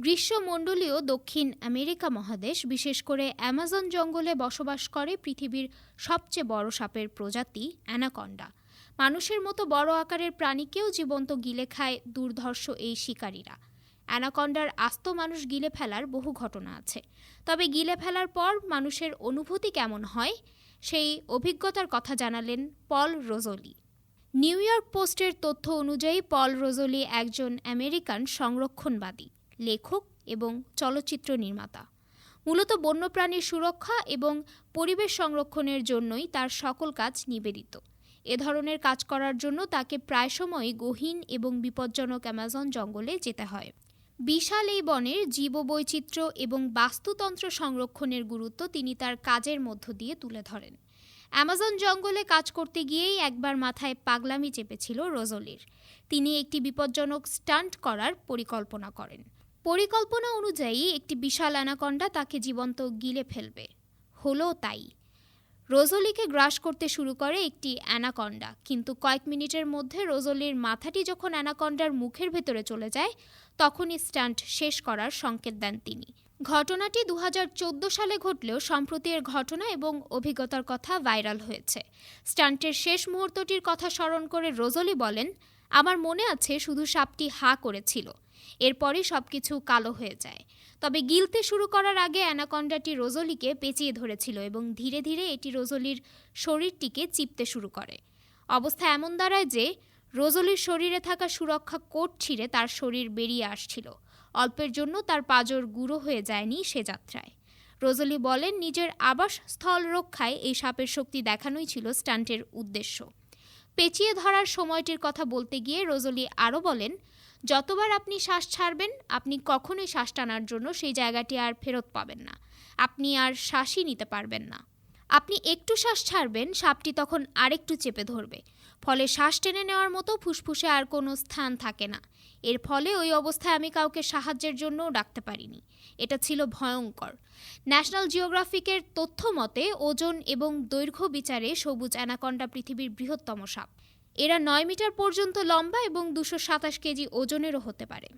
গ্রীষ্মমণ্ডলীয় দক্ষিণ আমেরিকা মহাদেশ, বিশেষ করে অ্যামাজন জঙ্গলে বসবাস করে পৃথিবীর সবচেয়ে বড় সাপের প্রজাতি অ্যানাকন্ডা। মানুষের মতো বড় আকারের প্রাণীকেও জীবন্ত গিলে খায় দুর্ধর্ষ এই শিকারীরা। অ্যানাকন্ডার আস্ত মানুষ গিলে ফেলার বহু ঘটনা আছে। তবে গিলে ফেলার পর মানুষের অনুভূতি কেমন হয়? সেই অভিজ্ঞতার কথা জানালেন পল রোজলি। নিউ ইয়র্ক পোস্টের তথ্য অনুযায়ী পল রোজলি একজন আমেরিকান সংরক্ষণবাদী। লেখক এবং চলচ্চিত্র নির্মাতা। মূলত বন্যপ্রাণীর সুরক্ষা এবং পরিবেশ সংরক্ষণের জন্যই তার সকল কাজ নিবেদিত। এ ধরনের কাজ করার জন্য তাকে প্রায় সময়ই গহীন এবং বিপজ্জনক অ্যামাজন জঙ্গলে যেতে হয়। বিশাল এই বনের জীববৈচিত্র্য এবং বাস্তুতন্ত্র সংরক্ষণের গুরুত্ব তিনি তার কাজের মধ্য দিয়ে তুলে ধরেন। অ্যামাজন জঙ্গলে কাজ করতে গিয়েই একবার মাথায় পাগলামি চেপেছিল রোজলির। তিনি একটি বিপজ্জনক স্টান্ট করার পরিকল্পনা করেন। পরিকল্পনা অনুযায়ী একটি বিশাল অ্যানাকন্ডা তাকে জীবন্ত গিলে ফেলবে। হলো তাই। রোজলিকে গ্রাস করতে শুরু করে একটি অ্যানাকন্ডা, কিন্তু কয়েক মিনিটের মধ্যে রোজলির মাথাটি যখন অ্যানাকন্ডার মুখের ভেতরে চলে যায়, তখনই স্টান্ট শেষ করার সংকেত দেন তিনি। ঘটনাটি দু হাজার চোদ্দ সালে ঘটলেও সম্প্রতি এর ঘটনা এবং অভিজ্ঞতার কথা ভাইরাল হয়েছে। স্টান্টের শেষ মুহূর্তটির কথা স্মরণ করে রোজলি বলেন, আমার মনে আছে শুধু সাপটি হা করেছিল এরপরই সবকিছু কালো হয়ে যায়। তবে গিলতে শুরু করার আগে অ্যানাকন্ডাটি রোজলিকে পেঁচিয়ে ধরেছিল এবং ধীরে ধীরে এটি রোজলির শরীরটিকে চিপতে শুরু করে। অবস্থা এমন দাঁড়ায় যে, রোজলির শরীরে থাকা সুরক্ষা কোট ছিঁড়ে তার শরীর বেরিয়ে আসছিল। অল্পের জন্য তার পাজর গুঁড়ো হয়ে যায়নি সে যাত্রায়। রোজলি বলেন, নিজের আবাসস্থল রক্ষায় এই সাপের শক্তি দেখানোই ছিল স্টান্টের উদ্দেশ্য। পেঁচিয়ে ধরার সময়টির কথা বলতে গিয়ে রোজলি আরও বলেন, যতবার আপনি শ্বাস ছাড়বেন, আপনি কখনোই শ্বাস টানার জন্য সেই জায়গাটি আর ফেরত পাবেন না। আপনি আর শ্বাসই নিতে পারবেন না। আপনি একটু শ্বাস ছাড়বেন, সাপটি তখন আরেকটু চেপে ধরবে। ফলে শ্বাস টেনে নেওয়ার মতো ফুসফুসে আর কোনো স্থান থাকে না। এর ফলে ওই অবস্থায় আমি কাউকে সাহায্যের জন্যও ডাকতে পারিনি। এটা ছিল ভয়ঙ্কর। ন্যাশনাল জিওগ্রাফিকের তথ্য মতে, ওজন এবং দৈর্ঘ্য বিচারে সবুজ অ্যানাকন্ডা পৃথিবীর বৃহত্তম সাপ। এরা নয় মিটার পর্যন্ত লম্বা এবং দুশো সাতাশ কেজি ওজনেরও হতে পারে।